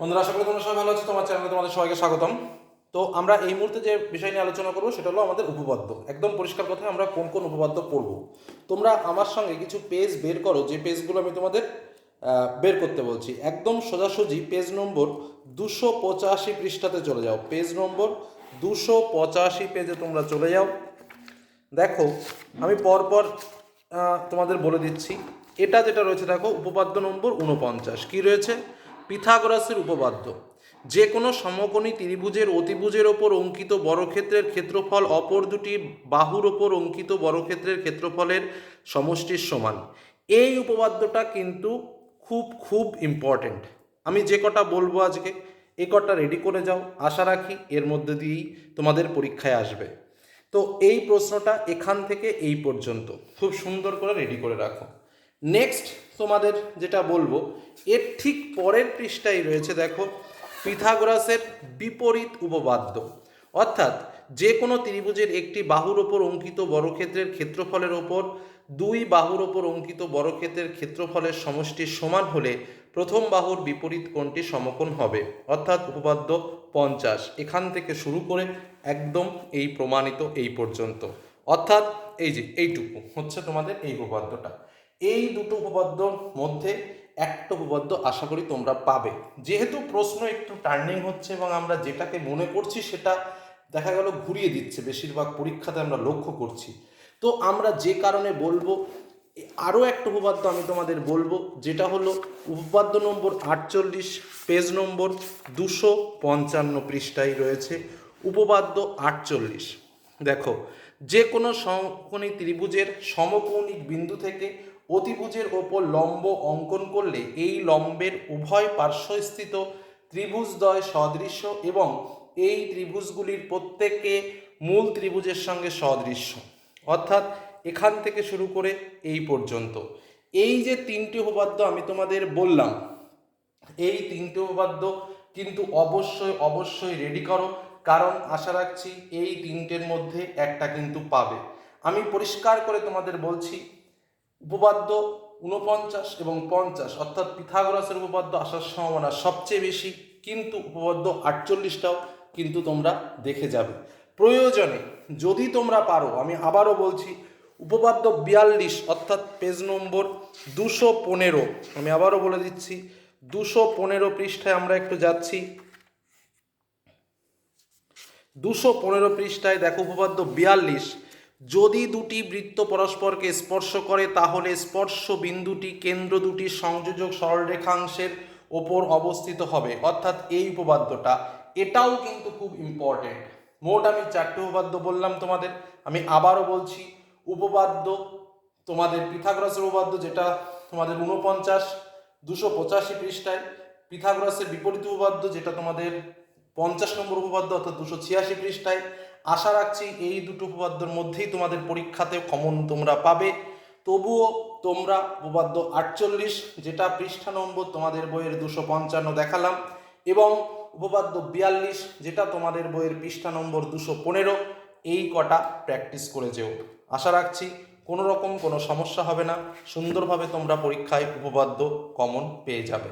বন্ধুরা, আশা করি তোমরা সবাই ভালো আছো। তোমার চ্যানেলে তোমাদের সবাইকে স্বাগতম। তো আমরা এই মুহূর্তে যে বিষয় নিয়ে আলোচনা করব, সেটা হলো আমাদের উপপাদ্য। একদম পরিষ্কার কথা আমরা কোন কোন উপপাদ্য পড়ব। তোমরা আমার সঙ্গে কিছু পেজ বের করো, যে পেজগুলো আমি তোমাদের বের করতে বলছি। একদম সোজাসুজি পেজ নম্বর দুশো পঁচাশি পৃষ্ঠাতে চলে যাও। পেজ নম্বর দুশো পঁচাশি পেজে তোমরা চলে যাও। দেখো, আমি পরপর তোমাদের বলে দিচ্ছি। এটা যেটা রয়েছে, দেখো, উপপাদ্য নম্বর উনপঞ্চাশ। কি রয়েছে? পিথাগোরাসের উপপাদ্য যে কোনো সমকোণী ত্রিভুজের অতিভুজের ওপর অঙ্কিত বর্গক্ষেত্রের ক্ষেত্রফল, অপর দুটি বাহুর ওপর অঙ্কিত বর্গক্ষেত্রের ক্ষেত্রফলের সমষ্টির সমান। এই উপপাদ্যটা কিন্তু খুব খুব ইম্পর্টেন্ট আমি যে কটা বলব আজকে, এ কটা রেডি করে যাও। আশা রাখি এর মধ্যে দিয়েই তোমাদের পরীক্ষায় আসবে। তো এই প্রশ্নটা এখান থেকে এই পর্যন্ত। খুব সুন্দর করে রেডি করে রাখো। নেক্সট তোমাদের যেটা বলব, এর ঠিক পরের পৃষ্ঠায় রয়েছে দেখো, পিথাগোরাসের বিপরীত উপপাদ্য। অর্থাৎ যে কোনো ত্রিভুজের একটি বাহুর ওপর অঙ্কিত বর্গক্ষেত্রের ক্ষেত্রফলের ওপর দুই বাহুর ওপর অঙ্কিত বর্গক্ষেত্রের ক্ষেত্রফলের সমষ্টির সমান হলে প্রথম বাহুর বিপরীত কোণটি সমকোণ হবে। অর্থাৎ উপপাদ্য পঞ্চাশ। এখান থেকে শুরু করে একদম এই প্রমাণিত এই পর্যন্ত। অর্থাৎ এই যে এইটুকু, হচ্ছে তোমাদের এই উপপাদ্যটা। এই দুটো উপপাদ্যর মধ্যে একটা উপপাদ্য আশা করি তোমরা পাবে। যেহেতু প্রশ্ন একটু টার্নিং হচ্ছে এবং আমরা যেটাকে মনে করছি সেটা দেখা গেল ঘুরিয়ে দিচ্ছে, বেশিরভাগ পরীক্ষাতে আমরা লক্ষ্য করছি। তো আমরা যে কারণে বলব, আরও একটা উপপাদ্য আমি তোমাদের বলব, যেটা হলো উপপাদ্য নম্বর আটচল্লিশ পেজ নম্বর দুশো পঞ্চান্ন পৃষ্ঠায় রয়েছে, উপপাদ্য আটচল্লিশ। দেখো যে কোনো সমকোণী ত্রিভুজের সমকৌণিক বিন্দু থেকে অতিভুজের ওপর লম্ব অঙ্কন করলে এই লম্বের উভয় পার্শ্বস্থিত ত্রিভুজদ্বয় সদৃশ্য এবং এই ত্রিভুজগুলির প্রত্যেকে মূল ত্রিভুজের সঙ্গে সদৃশ্য। অর্থাৎ এখান থেকে শুরু করে এই পর্যন্ত। এই যে তিনটি উপপাদ্য আমি তোমাদের বললাম, এই তিনটি উপপাদ্য কিন্তু অবশ্যই অবশ্যই রেডি করো। কারণ আশা রাখছি এই তিনটের মধ্যে একটা কিন্তু পাবে। আমি পরিষ্কার করে তোমাদের বলছি, উপপাদ্য উনপঞ্চাশ এবং পঞ্চাশ, অর্থাৎ পিথাগোরাসের উপপাদ্য আসার সম্ভাবনা সবচেয়ে বেশি, কিন্তু উপপাদ্য আটচল্লিশটাও কিন্তু তোমরা দেখে যাবে। প্রয়োজনে যদি তোমরা পারো, আমি আবারও বলছি, উপপাদ্য বিয়াল্লিশ, অর্থাৎ পেজ নম্বর দুশো পনেরো, আমি আবারও বলে দিচ্ছি, দুশো পনেরো পৃষ্ঠায় আমরা একটু যাচ্ছি। দুশো পনেরো পৃষ্ঠায় দেখো উপপাদ্য বিয়াল্লিশ। যদি দুটি বৃত্ত পরস্পরকে স্পর্শ করে, তাহলে স্পর্শ বিন্দুটি কেন্দ্র দুটি সংযোজক সরলরেখাংশের ওপর অবস্থিত হবে। অর্থাৎ এই উপপাদ্যটা, এটাও কিন্তু খুব ইম্পর্টেন্ট মোট আমি চারটে উপপাদ্য বললাম তোমাদের, আমি আবারও বলছি, উপপাদ্য তোমাদের পিথাগোরাসের উপপাদ্য যেটা তোমাদের উনপঞ্চাশ দুশো পঁচাশি পৃষ্ঠায়, পিথাগোরাসের বিপরীত উপপাদ্য যেটা তোমাদের পঞ্চাশ নম্বর উপপাদ্য অর্থাৎ দুশো ছিয়াশি পৃষ্ঠায়। আশা রাখছি এই দুটো উপপাদ্যর মধ্যেই তোমাদের পরীক্ষাতে কমন তোমরা পাবে। তবুও তোমরা উপপাদ্য আটচল্লিশ, যেটা পৃষ্ঠা নম্বর তোমাদের বইয়ের দুশো পঞ্চান্ন দেখালাম, এবং উপপাদ্য বিয়াল্লিশ, যেটা তোমাদের বইয়ের পৃষ্ঠা নম্বর দুশো পনেরো, এই কটা প্র্যাকটিস করে যেও। আশা রাখছি কোনো রকম কোনো সমস্যা হবে না, সুন্দরভাবে তোমরা পরীক্ষায় উপপাদ্য কমন পেয়ে যাবে।